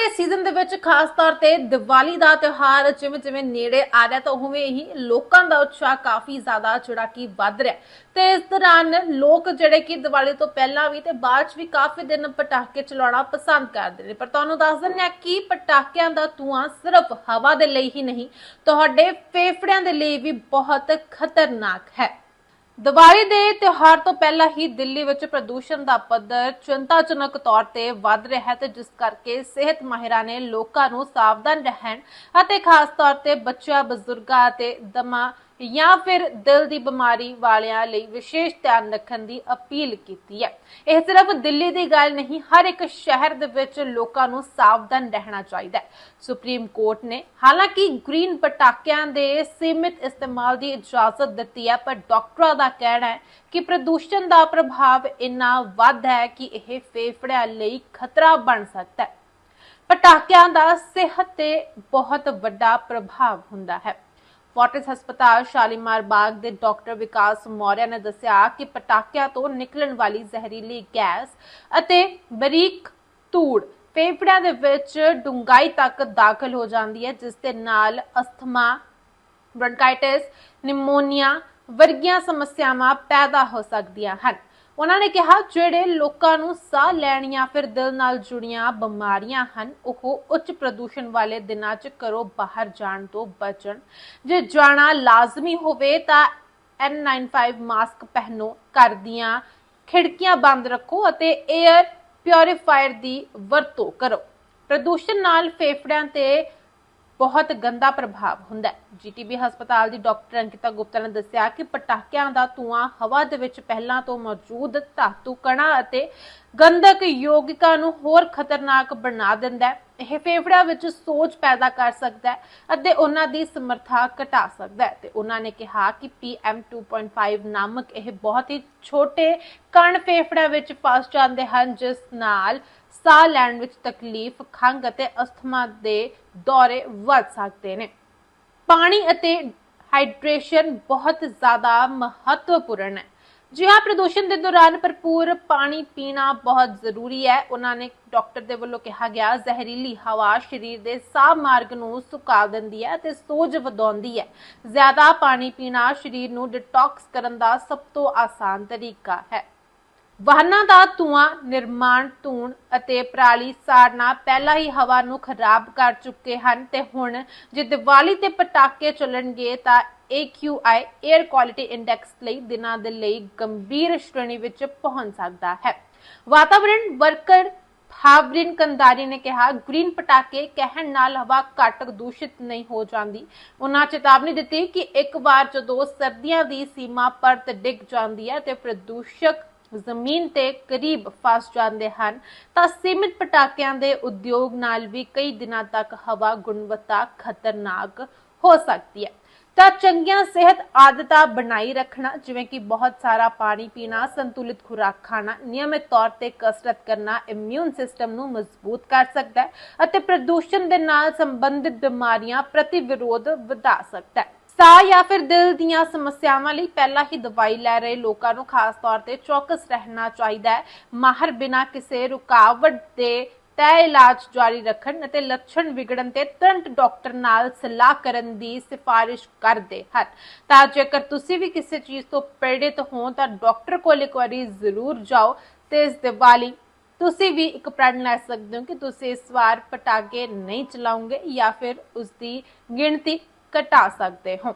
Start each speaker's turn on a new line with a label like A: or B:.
A: ਦੇ ਸੀਜ਼ਨ ਦੇ ਵਿੱਚ ਖਾਸ ਤੌਰ ਤੇ ਦੀਵਾਲੀ ਦਾ ਤਿਉਹਾਰ ਜਿਵੇਂ ਜਿਵੇਂ ਨੇੜੇ ਆ ਰਿਹਾ, ਤਾਂ ਉਵੇਂ ਹੀ ਲੋਕਾਂ ਦਾ ਉਤਸ਼ਾਹ ਕਾਫੀ ਜ਼ਿਆਦਾ ਜਿਹੜਾ ਕਿ ਵੱਧ ਰਿਹਾ ਤੇ ਇਸ ਦੌਰਾਨ ਲੋਕ ਜਿਹੜੇ ਕਿ ਦੀਵਾਲੀ ਤੋਂ ਪਹਿਲਾਂ ਵੀ ਤੇ ਬਾਅਦ ਚ ਵੀ ਕਾਫੀ ਦਿਨ ਪਟਾਕੇ ਚਲਾਉਣਾ ਪਸੰਦ ਕਰਦੇ ਨੇ। ਪਰ ਤੁਹਾਨੂੰ ਦੱਸ ਦਿੰਦੇ ਹਾਂ ਕਿ ਪਟਾਕਿਆਂ ਦਾ ਧੂਆਂ ਸਿਰਫ ਹਵਾ ਦੇ ਲਈ ਹੀ ਨਹੀਂ, ਤੁਹਾਡੇ ਫੇਫੜਿਆਂ ਦੇ ਲਈ ਵੀ ਬਹੁਤ ਖਤਰਨਾਕ ਹੈ। ਦੀਵਾਲੀ ਦੇ ਤਿਉਹਾਰ ਤੋਂ ਪਹਿਲਾਂ ਹੀ ਦਿੱਲੀ ਵਿੱਚ ਪ੍ਰਦੂਸ਼ਣ ਦਾ ਪੱਧਰ ਚਿੰਤਾਜਨਕ ਤੌਰ ਤੇ ਵੱਧ ਰਿਹਾ ਹੈ ਤੇ ਜਿਸ ਕਰਕੇ ਸਿਹਤ ਮਾਹਿਰਾਂ ਨੇ ਲੋਕਾਂ ਨੂੰ ਸਾਵਧਾਨ ਰਹਿਣ ਅਤੇ ਖਾਸ ਤੌਰ ਤੇ ਬੱਚਿਆਂ, ਬਜ਼ੁਰਗਾਂ ਅਤੇ ਦਮਾ ਜਾਂ ਫਿਰ ਦਿਲ ਦੀ ਬਿਮਾਰੀ ਵਾਲਿਆਂ ਲਈ ਵਿਸ਼ੇਸ਼ ਧਿਆਨ ਰੱਖਣ ਦੀ ਅਪੀਲ ਕੀਤੀ ਹੈ। ਇਹ ਸਿਰਫ ਦਿੱਲੀ ਦੀ ਗੱਲ ਨਹੀਂ, ਹਰ ਇੱਕ ਸ਼ਹਿਰ ਦੇ ਵਿੱਚ ਲੋਕਾਂ ਨੂੰ ਸਾਵਧਾਨ ਰਹਿਣਾ ਚਾਹੀਦਾ ਹੈ। ਸੁਪਰੀਮ ਕੋਰਟ ਨੇ ਹਾਲਾਂਕਿ ਗ੍ਰੀਨ ਪਟਾਕਿਆਂ ਦੇ ਸੀਮਿਤ ਇਸਤੇਮਾਲ ਦੀ ਇਜਾਜ਼ਤ ਦਿੱਤੀ ਹੈ, ਪਰ ਡਾਕਟਰਾਂ ਦਾ ਕਹਿਣਾ ਹੈ ਕਿ ਪ੍ਰਦੂਸ਼ਣ ਦਾ ਪ੍ਰਭਾਵ ਇੰਨਾ ਵੱਧ ਹੈ ਕਿ ਇਹ ਫੇਫੜਿਆਂ ਲਈ ਖਤਰਾ ਬਣ ਸਕਦਾ ਹੈ। ਪਟਾਕਿਆਂ ਦਾ ਸਿਹਤ ਤੇ ਬਹੁਤ ਵੱਡਾ ਪ੍ਰਭਾਵ ਹੁੰਦਾ ਹੈ। ਫੋਰਟਿਸ ਹਸਪਤਾਲ ਸ਼ਾਲੀਮਾਰ ਬਾਗ ਦੇ ਡਾਕਟਰ ਵਿਕਾਸ ਮੌਰਿਆ ਨੇ ਦੱਸਿਆ ਕਿ ਪਟਾਕਿਆਂ ਤੋਂ ਨਿਕਲਣ ਵਾਲੀ ਜ਼ਹਿਰੀਲੀ ਗੈਸ ਅਤੇ ਬਰੀਕ ਧੂੜ ਫੇਫੜਿਆਂ ਦੇ ਵਿੱਚ ਡੂੰਘਾਈ ਤੱਕ ਦਾਖਲ ਹੋ ਜਾਂਦੀ ਹੈ, ਜਿਸ ਦੇ ਨਾਲ ਅਸਥਮਾ ਬ੍ਰੌਨਕਾਈਟਿਸ ਨਿਮੋਨੀਆ ਵਰਗੀਆਂ ਸਮੱਸਿਆਵਾਂ ਪੈਦਾ ਹੋ ਸਕਦੀਆਂ ਹਨ। ਉਹਨਾਂ ਨੇ ਕਿਹਾ, ਜਿਹੜੇ ਲੋਕਾਂ ਨੂੰ ਸਾਹ ਲੈਣ ਜਾਂ ਫਿਰ ਦਿਲ ਨਾਲ ਜੁੜੀਆਂ ਬਿਮਾਰੀਆਂ ਹਨ, ਉਹ ਉੱਚ ਪ੍ਰਦੂਸ਼ਣ ਵਾਲੇ ਦਿਨਾਂ 'ਚ ਘਰੋਂ ਬਾਹਰ ਜਾਣ ਤੋਂ ਬਚਣ। ਜੇ ਜਾਣਾ ਲਾਜ਼ਮੀ ਹੋਵੇ ਤਾਂ N95 ਮਾਸਕ ਪਹਿਨੋ, ਘਰ ਦੀਆਂ ਖਿੜਕੀਆਂ ਬੰਦ ਰੱਖੋ ਅਤੇ 에ਅਰ ਪਿਉਰੀਫਾਇਰ ਦੀ ਵਰਤੋਂ ਕਰੋ। ਪ੍ਰਦੂਸ਼ਣ ਨਾਲ ਫੇਫੜਿਆਂ ਤੇ ਬਹੁਤ ਗੰਦਾ ਪ੍ਰਭਾਵ ਹੁੰਦਾ ਹੈ। ਜੀਟੀਬੀ ਹਸਪਤਾਲ ਦੀ ਡਾਕਟਰ ਅੰਕਿਤਾ ਗੁਪਤਾ ਨੇ ਦੱਸਿਆ ਕਿ ਪਟਾਕਿਆਂ ਦਾ ਧੂਆਂ ਹਵਾ ਦੇ ਵਿੱਚ ਪਹਿਲਾਂ ਤੋਂ ਮੌਜੂਦ ਧਾਤੂ, ਕਣਾਂ ਅਤੇ ਗੰਧਕ ਯੋਗਿਕਾਂ ਨੂੰ ਹੋਰ ਖਤਰਨਾਕ ਬਣਾ ਦਿੰਦਾ ਹੈ। ਇਹ ਫੇਫੜਿਆਂ ਵਿੱਚ ਸੋਜ ਪੈਦਾ ਕਰ ਸਕਦਾ ਹੈ ਅਤੇ ਉਹਨਾਂ ਦੀ ਸਮਰੱਥਾ ਘਟਾ ਸਕਦਾ ਹੈ। ਤੇ ਉਹਨਾਂ ਨੇ ਕਿਹਾ ਕਿ PM 2.5 ਨਾਮਕ ਇਹ ਬਹੁਤ ਹੀ ਛੋਟੇ ਕਣ ਫੇਫੜਿਆਂ ਵਿੱਚ ਫਸ ਜਾਂਦੇ ਹਨ, ਜਿਸ ਨਾਲ ਸਾਹ ਲੈਣ ਵਿੱਚ ਤਕਲੀਫ, ਖੰਘ ਅਤੇ ਅਸਥਮਾ ਦੇ ਦੌਰੇ ਵੱਧ ਸਕਦੇ ਨੇ। ਪਾਣੀ ਅਤੇ ਹਾਈਡਰੇਸ਼ਨ ਬਹੁਤ ਜ਼ਿਆਦਾ ਮਹੱਤਵਪੂਰਨ ਹੈ। ਜਿਹਾ ਪ੍ਰਦੂਸ਼ਣ ਦੇ ਦੌਰਾਨ ਭਰਪੂਰ ਪਾਣੀ ਪੀਣਾ ਬਹੁਤ ਜ਼ਰੂਰੀ ਹੈ। ਉਹਨਾਂ ਨੇ ਡਾਕਟਰ ਦੇ ਵੱਲੋਂ ਕਿਹਾ ਗਿਆ, ਜ਼ਹਿਰੀਲੀ ਹਵਾ ਸਰੀਰ ਦੇ ਸਾਹ ਮਾਰਗ ਨੂੰ ਸੁਕਾ ਦਿੰਦੀ ਹੈ ਅਤੇ ਸੋਜ ਵਧਾਉਂਦੀ ਹੈ। ਜ਼ਿਆਦਾ ਪਾਣੀ ਪੀਣਾ ਸਰੀਰ ਨੂੰ ਡਿਟੌਕਸ ਕਰਨ ਦਾ ਸਭ ਤੋਂ ਆਸਾਨ ਤਰੀਕਾ ਹੈ। ਵਾਹਨਾਂ ਦਾ ਧੂਆਂ, ਨਿਰਮਾਣ, ਧੂਣ ਅਤੇ ਪਰਾਲੀ ਸਾੜਨਾ ਪਹਿਲਾਂ ਹੀ ਹਵਾ ਨੂੰ ਖਰਾਬ ਕਰ ਚੁੱਕੇ ਹਨ ਤੇ ਹੁਣ ਜੇ ਦੀਵਾਲੀ ਤੇ ਪਟਾਕੇ ਚੱਲਣਗੇ ਤਾਂ AQI 에ਅਰ ਕੁਆਲਿਟੀ ਇੰਡੈਕਸ ਲਈ ਦਿਨਾਂ ਦੇ ਲਈ ਗੰਭੀਰ ਸ਼੍ਰੇਣੀ ਵਿੱਚ ਪਹੁੰਚ ਸਕਦਾ ਹੈ। ਵਾਤਾਵਰਣ ਵਰਕਰ ਹਾਵਰਿਨ ਕੰਦਾਰੀ ਨੇ ਕਿਹਾ, ਗ੍ਰੀਨ ਪਟਾਕੇ ਕਹਿਣ ਨਾਲ ਹਵਾ ਘੱਟ ਦੂਸ਼ਿਤ ਨਹੀਂ ਹੋ ਜਾਂਦੀ। ਉਹਨਾਂ ਚੇਤਾਵਨੀ ਦਿੱਤੀ ਕਿ ਇੱਕ ਵਾਰ ਜਦੋਂ ਸਰਦੀਆਂ ਦੀ ਸੀਮਾ ਪਰਤ ਡਿੱਗ ਜਾਂਦੀ ਹੈ ਤੇ ਪ੍ਰਦੂਸ਼ਕ ਜ਼ਮੀਨ ਤੇ ਕਰੀਬ ਫਸ ਜਾਂਦੇ ਹਨ, ਤਾਂ ਸੀਮਿਤ ਪਟਾਕਿਆਂ ਦੇ ਉਦਯੋਗ ਨਾਲ ਵੀ ਕਈ ਦਿਨਾਂ ਤੱਕ ਹਵਾ ਗੁਣਵੱਤਾ ਖਤਰਨਾਕ ਹੋ ਸਕਦੀ ਹੈ। ਤਾਂ ਚੰਗੀਆਂ ਸਿਹਤ ਆਦਤਾਂ ਬਣਾਈ ਰੱਖਣਾ, ਜਿਵੇਂ ਕਿ ਬਹੁਤ ਸਾਰਾ ਪਾਣੀ ਪੀਣਾ, ਸੰਤੁਲਿਤ ਖੁਰਾਕ ਖਾਣਾ, ਨਿਯਮਿਤ ਤੌਰ ਤੇ ਕਸਰਤ ਕਰਨਾ ਇਮਿਊਨ ਸਿਸਟਮ ਨੂੰ ਮਜ਼ਬੂਤ ਕਰ ਸਕਦਾ ਹੈ ਅਤੇ ਪ੍ਰਦੂਸ਼ਣ ਦੇ ਨਾਲ ਸੰਬੰਧਿਤ ਬਿਮਾਰੀਆਂ ਪ੍ਰਤੀ ਵਿਰੋਧ ਵਧਾ ਸਕਦਾ ਹੈ। ਸਾਹ ਜਾਂ ਫਿਰ ਦਿਲ ਦੀਆਂ ਸਮੱਸਿਆਵਾਂ ਲਈ ਪਹਿਲਾਂ ਹੀ ਦਵਾਈ ਲੈ ਰਹੇ ਲੋਕਾਂ ਨੂੰ ਖਾਸ ਤੌਰ ਤੇ ਚੌਕਸ ਰਹਿਣਾ ਚਾਹੀਦਾ ਹੈ। ਮਾਹਰ ਬਿਨਾਂ ਕਿਸੇ ਰੁਕਾਵਟ ਦੇ ਤੈ ਇਲਾਜ ਜਾਰੀ ਰੱਖਣ ਅਤੇ ਲੱਛਣ ਵਿਗੜਨ ਤੇ ਤੁਰੰਤ ਡਾਕਟਰ ਨਾਲ ਸਲਾਹ ਕਰਨ ਦੀ ਸਿਫਾਰਿਸ਼ ਕਰਦੇ ਹਨ। ਤਾਂ ਜੇਕਰ ਤੁਸੀਂ ਵੀ ਕਿਸੇ ਚੀਜ਼ ਤੋਂ ਪੀੜਿਤ ਹੋ ਤਾਂ ਡਾਕਟਰ ਕੋਲ ਇੱਕ ਵਾਰੀ ਜ਼ਰੂਰ ਜਾਓ ਤੇ ਇਸ ਦੀਵਾਲੀ ਤੁਸੀਂ ਵੀ ਇੱਕ ਪ੍ਰਣ ਲੈ ਸਕਦੇ ਹੋ ਕਿ ਤੁਸੀਂ ਇਸ ਵਾਰ ਪਟਾਕੇ ਨਹੀਂ ਚਲਾਉਂਗੇ ਜਾਂ ਫਿਰ ਉਸ ਦੀ ਗਿਣਤੀ ਘਟਾ ਸਕਦੇ ਹੋ।